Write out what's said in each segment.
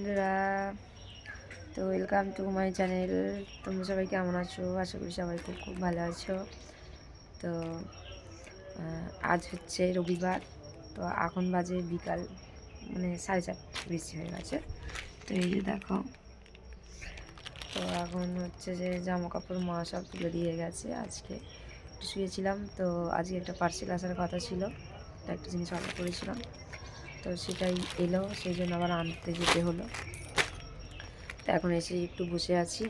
বন্ধুরা, তো welcome to my channel তোমরা সবাই কেমন আছো? আশা করি সবাই খুব খুব ভালো আছো। তো আজ হচ্ছে রবিবার, তো এখন বাজে বিকাল মানে সাড়ে চারটে বেশি হয়ে গেছে। তো এই যে দেখো, তো এখন হচ্ছে যে জামা কাপড় মা সব তুলে দিয়ে গেছে। আজকে শুয়েছিলাম, তো আজকে একটা পার্সেল আসার কথা ছিল একটা জিনিস অর্ডার করেছিলাম। তো সেটাই এলো, সেই জন্য আবার আনতে যেতে হলো। তো এখন এসে একটু বসে আছি।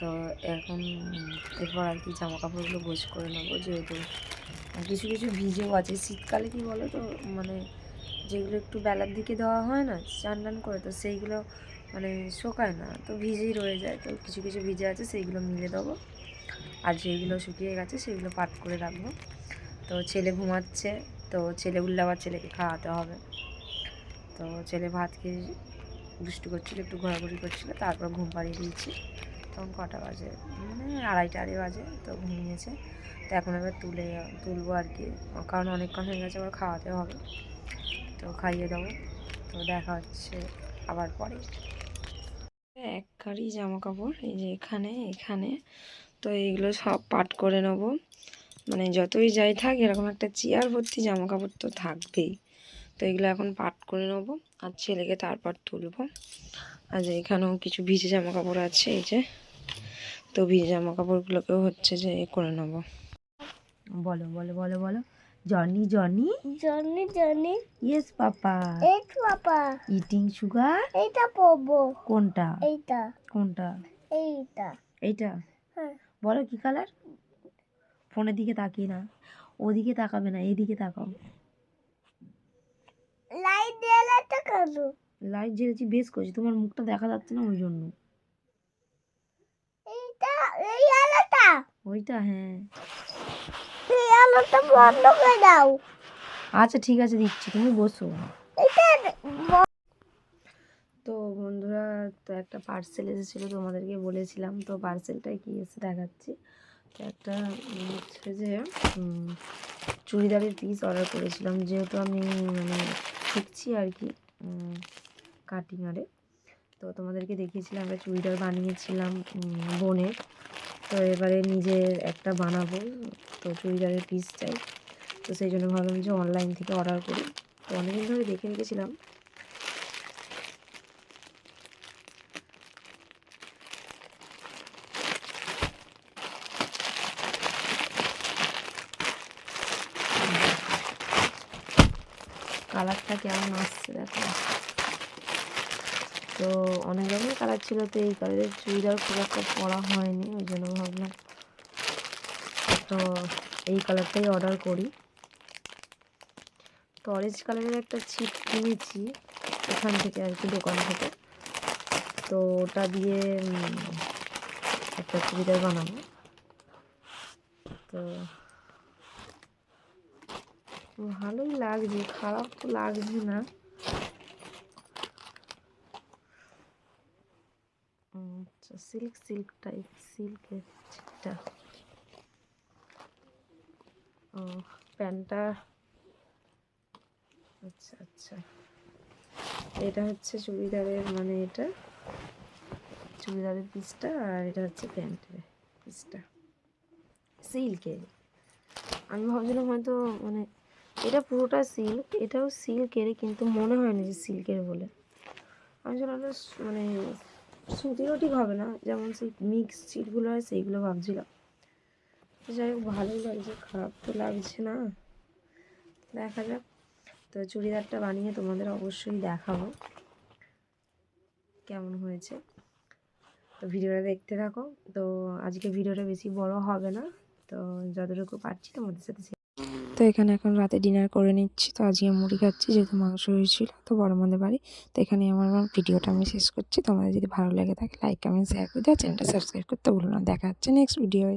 তো এখন এরপর আর কি জামা কাপড়গুলো গোছ করে নেব, যেহেতু কিছু কিছু ভিজেও আছে। শীতকালে কি বলো তো মানে যেগুলো একটু বেলার দিকে দেওয়া হয় না চান টান করে, তো সেইগুলো মানে শোকায় না, তো ভিজেই রয়ে যায়। তো কিছু কিছু ভিজে আছে, সেইগুলো মিলে দেবো। আর যেগুলো শুকিয়ে গেছে, সেগুলো পাট করে রাখব। তো ছেলে ঘুমাচ্ছে তো ছেলে উঠলে আবার ছেলেকে খাওয়াতে হবে। তো ছেলে ভাত খেয়ে দুষ্টু করছিল, একটু ঘোরাঘুরি করছিল, তারপর ঘুম পাড়িয়ে দিয়েছি। তখন কটা বাজে? মানে আড়াইটা, আড়াই বাজে, তো ঘুমিয়েছে। তো এখন এবার তুলে, তুলবো আর কি। কারণ অনেকক্ষণ হয়ে গেছে আবার খাওয়াতে হবে। তো খাইয়ে দেবো। তো দেখা হচ্ছে আবার পরে। এক গাড়ি জামা কাপড় এই যে এখানে এখানে। তো এইগুলো সব পাট করে নেব। মানে যতই যাই থাক এরকম একটা চেয়ার ভর্তি জামা কাপড় তো থাকবেই। তো এগুলো এখন পাট করে নেব আর ছেলেকে তারপর তুলবো। আর যে এখানেও কিছু ভিজে জামা কাপড় আছে এই যে। তো ভিজে জামা কাপড়গুলোকেও হচ্ছে যে এ করে নেব। বলো বলো বলো বলো। Johnny Johnny? Johnny Johnny. Yes papa এই বাবা ইটিং সুগার এইটা পরবো কোনটা? এইটা। কোনটা? এইটা। এইটা? হ্যাঁ। বলো কি কালার ফোনের দিকে তাকিয়ে না। ওদিকে তাকাবে না এইদিকে তাকাও। লাইট দেয়ালে তো কেন? লাইট জ্বেলেছি বেশ করছি। তোমার মুখটা দেখা যাচ্ছে না ওই জন্য। এইটা এই আলোটা? ওইটা হ্যাঁ। এই আলোটা বন্ধ করে দাও। আচ্ছা ঠিক আছে দিচ্ছি। তুমি বসো। এটা তো বন্ধুরা তো একটা পার্সেল এসেছিল তোমাদেরকে বলেছিলাম। তো পার্সেলটাই কি এসে দেখাচ্ছি। একটা হচ্ছে যে চুড়িদারের পিস অর্ডার করেছিলাম। যেহেতু আমি মানে শিখছি আর কি কাটিং আরে তো তোমাদেরকে দেখিয়েছিলাম একটা চুড়িদার বানিয়েছিলাম বোনের তো এবারে নিজের একটা বানাবো, তো চুড়িদারের পিস চাই তো সেই জন্য ভাবলাম যে অনলাইন থেকে অর্ডার করি। তো অনেকদিন ধরে দেখে রেখেছিলাম। কালারটা কেমন আসছে দেখো। তো অনেক রকমের কালার ছিল তো এই কালারের চুড়িদার খুব একটা পরা হয়নি, ওই জন্য ভাবলাম তো এই কালারটাই অর্ডার করি। তো অরেঞ্জ কালারের একটা ছিট কিনেছি এখান থেকে আর কি দোকান থেকে। তো ওটা দিয়ে একটা চুড়িদার বানাবো। তো ভালোই লাগছে, খারাপ তো লাগছে না। সিল্ক সিল্ক টাইপ সিল্কের ছিটটা। ও, প্যান্টটা। আচ্ছা আচ্ছা। এটা হচ্ছে চুড়িদারের মানে এটা চুড়িদারের পিসটা, আর এটা হচ্ছে প্যান্টের পিসটা। সিল্কের আমি ভাবছিলাম হয়তো মানে এটা পুরোটা সিল্ক এটাও সিল্কের কিন্তু মনে হয় না যে সিল্কের বলে। আমি ওটা মানে সুতিরও ঠিক হবে না, যেমন সেই মিক্স সিটগুলো হয়, সেইগুলো ভাবছিলাম। যাই হোক, ভালোই লাগছে, খারাপ তো লাগছে না। দেখা যাক। তো চুড়িদারটা বানিয়ে তোমাদের অবশ্যই দেখাবো। কেমন হয়েছে। তো ভিডিওটা দেখতে থাকো। তো আজকে ভিডিওটা বেশি বড় হবে না। তো যতটুকু পারছি তোমাদের সাথে তো এখানে এখন রাতে ডিনার করে নিচ্ছি। তো আজকে মুড়ি খাচ্ছি, যেহেতু মাংস হয়েছিল, তো বড় মধ্যে বাড়ি। তো এখানে আমার ভিডিওটা আমি শেষ করছি। তোমাদের যদি ভালো লাগে থাকে লাইক কমেন্ট শেয়ার করে দেওয়া চ্যানেলটা সাবস্ক্রাইব করতে ভুলো না। দেখা হচ্ছে নেক্সট ভিডিওয়ে